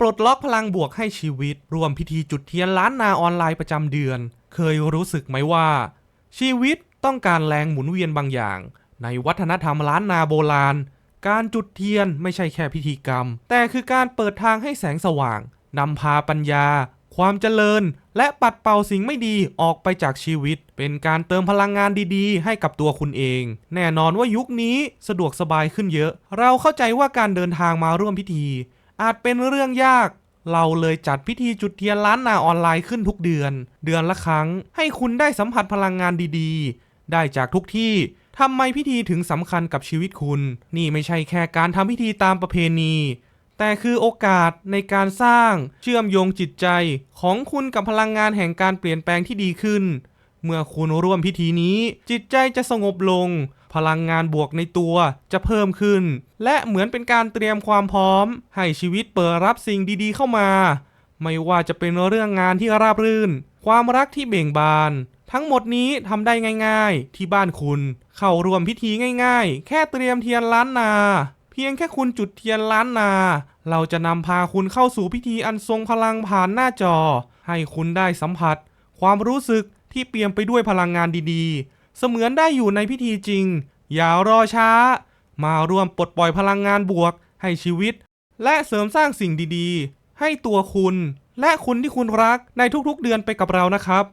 ปลดล็อกพลังบวกให้ชีวิต รวมพิธีจุดเทียนล้านนาออนไลน์ประจำเดือน เคยรู้สึกไหมว่า ชีวิตต้องการแรงหมุนเวียนบางอย่าง ในวัฒนธรรมล้านนาโบราณ การจุดเทียนไม่ใช่แค่พิธีกรรม แต่คือการเปิดทางให้แสงสว่างนำพาปัญญา ความเจริญ และปัดเป่าสิ่งไม่ดีออกไปจากชีวิต เป็นการเติมพลังงานดีๆ ให้กับตัวคุณเอง แน่นอนว่ายุคนี้สะดวกสบายขึ้นเยอะ เราเข้าใจว่าการเดินทางมาร่วมพิธี อาจเป็นเรื่องยาก เราเลยจัดพิธีจุดเทียนล้านนาออนไลน์ขึ้นทุกเดือน เดือนละครั้ง ให้คุณได้สัมผัสพลังงานดีๆ ได้จากทุกที่ทำไมพิธีถึงสำคัญกับชีวิตคุณ นี่ไม่ใช่แค่การทำพิธีตามประเพณี แต่คือโอกาสในการสร้างเชื่อมโยงจิตใจของคุณกับพลังงานแห่งการเปลี่ยนแปลงที่ดีขึ้น เมื่อคุณร่วมพิธีนี้ จิตใจจะสงบลง พลังงานบวกในตัวจะเพิ่มขึ้น และเหมือนเป็นการเตรียมความพร้อม ให้ชีวิตเปิดรับสิ่งดีๆ เข้ามา ไม่ว่าจะเป็นเรื่องงานที่ราบรื่น ความรักที่เบ่งบาน ทั้งหมดนี้ทำได้ง่ายๆ ที่บ้านคุณ เข้าร่วมพิธีง่ายๆ แค่เตรียมเทียนล้านนา เพียงแค่คุณจุดเทียนล้านนา เราจะนำพาคุณเข้าสู่พิธีอันทรงพลังผ่านหน้าจอ ให้คุณได้สัมผัส ความรู้สึกที่เปี่ยมไปด้วยพลังงานดีๆ เสมือนได้อยู่ในพิธีจริง อย่ารอช้า มาร่วมปลดปล่อยพลังงานบวกให้ชีวิต และเสริมสร้างสิ่งดีๆ ให้ตัวคุณ และคุณที่คุณรักในทุกๆเดือนไปกับเรานะครับ